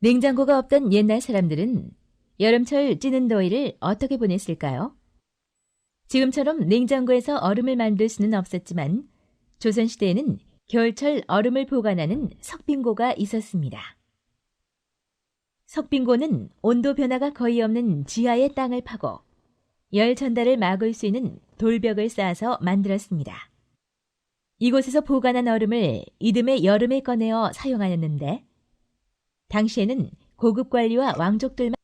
냉장고가 없던 옛날 사람들은 여름철 찌는 더위를 어떻게 보냈을까요? 지금처럼 냉장고에서 얼음을 만들 수는 없었지만 조선시대에는 겨울철 얼음을 보관하는 석빙고가 있었습니다. 석빙고는 온도 변화가 거의 없는 지하의 땅을 파고 열 전달을 막을 수 있는 돌벽을 쌓아서 만들었습니다. 이곳에서 보관한 얼음을 이듬해 여름에 꺼내어 사용하였는데 당시에는 고급 관리와 왕족들만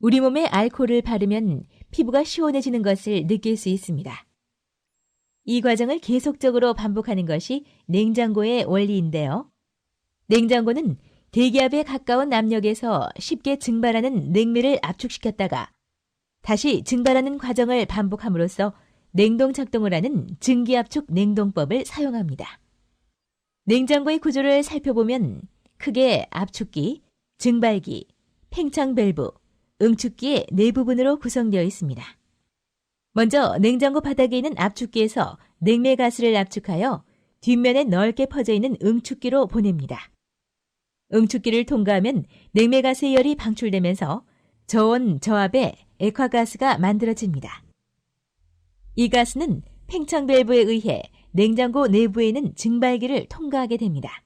우리 몸에 알코올을 바르면 피부가 시원해지는 것을 느낄 수 있습니다. 이 과정을 계속적으로 반복하는 것이 냉장고의 원리인데요. 냉장고는 대기압에 가까운 압력에서 쉽게 증발하는 냉매를 압축시켰다가 다시 증발하는 과정을 반복함으로써 냉동 작동을 하는 증기압축 냉동법을 사용합니다. 냉장고의 구조를 살펴보면 크게 압축기, 증발기, 팽창 밸브, 응축기의 네 부분으로 구성되어 있습니다. 먼저 냉장고 바닥에 있는 압축기에서 냉매 가스를 압축하여 뒷면에 넓게 퍼져 있는 응축기로 보냅니다. 응축기를 통과하면 냉매 가스의 열이 방출되면서 저온 저압의 액화가스가 만들어집니다. 이 가스는 팽창 밸브에 의해 냉장고 내부에 있는 증발기를 통과하게 됩니다.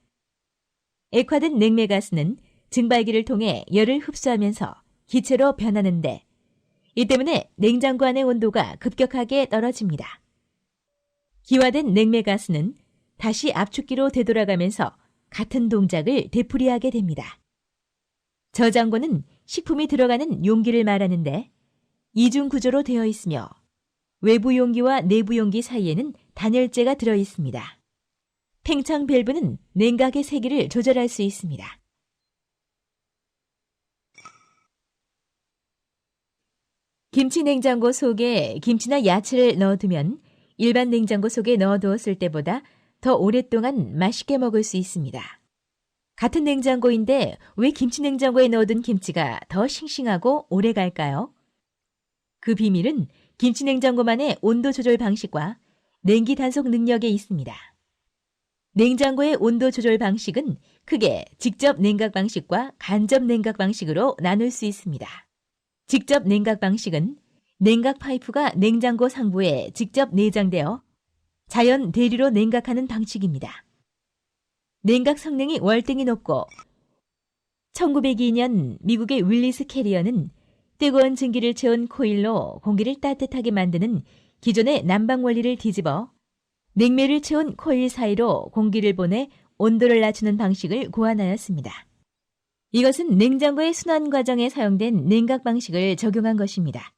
액화된 냉매 가스는 증발기를 통해 열을 흡수하면서 기체로 변하는데 이 때문에 냉장고 안의 온도가 급격하게 떨어집니다. 기화된 냉매 가스는 다시 압축기로 되돌아가면서 같은 동작을 되풀이하게 됩니다. 저장고는 식품이 들어가는 용기를 말하는데 이중 구조로 되어 있으며 외부 용기와 내부 용기 사이에는 단열재가 들어 있습니다. 팽창 밸브는 냉각의 세기를 조절할 수 있습니다. 김치 냉장고 속에 김치나 야채를 넣어두면 일반 냉장고 속에 넣어두었을 때보다 더 오랫동안 맛있게 먹을 수 있습니다. 같은 냉장고인데 왜 김치 냉장고에 넣어둔 김치가 더 싱싱하고 오래 갈까요? 그 비밀은 김치 냉장고만의 온도 조절 방식과 냉기 단속 능력에 있습니다. 냉장고의 온도 조절 방식은 크게 직접 냉각 방식과 간접 냉각 방식으로 나눌 수 있습니다. 직접 냉각 방식은 냉각 파이프가 냉장고 상부에 직접 내장되어 자연 대류로 냉각하는 방식입니다. 냉각 성능이 월등히 높고 1902년 미국의 윌리스 캐리어는 뜨거운 증기를 채운 코일로 공기를 따뜻하게 만드는 기존의 난방 원리를 뒤집어 냉매를 채운 코일 사이로 공기를 보내 온도를 낮추는 방식을 고안하였습니다. 이것은 냉장고의 순환 과정에 사용된 냉각 방식을 적용한 것입니다.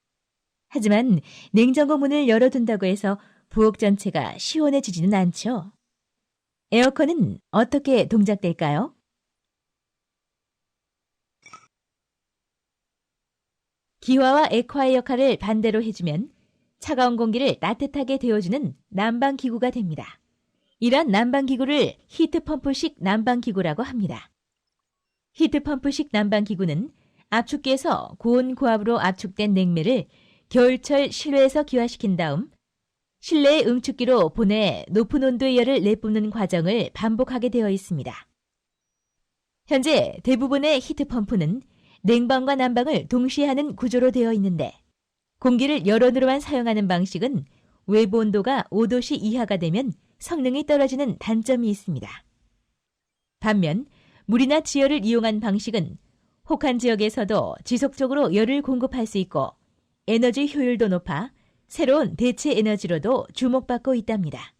하지만 냉장고 문을 열어둔다고 해서 부엌 전체가 시원해지지는 않죠. 에어컨은 어떻게 동작될까요? 기화와 액화의 역할을 반대로 해주면 차가운 공기를 따뜻하게 데워주는 난방기구가 됩니다. 이런 난방기구를 히트펌프식 난방기구라고 합니다. 히트펌프식 난방기구는 압축기에서 고온 고압으로 압축된 냉매를 겨울철 실외에서 기화시킨 다음 실내의 응축기로 보내 높은 온도의 열을 내뿜는 과정을 반복하게 되어 있습니다. 현재 대부분의 히트펌프는 냉방과 난방을 동시에 하는 구조로 되어 있는데 공기를 여론으로만 사용하는 방식은 외부 온도가 5도씨 이하가 되면 성능이 떨어지는 단점이 있습니다. 반면 물이나 지열을 이용한 방식은 혹한 지역에서도 지속적으로 열을 공급할 수 있고 에너지 효율도 높아 새로운 대체 에너지로도 주목받고 있답니다.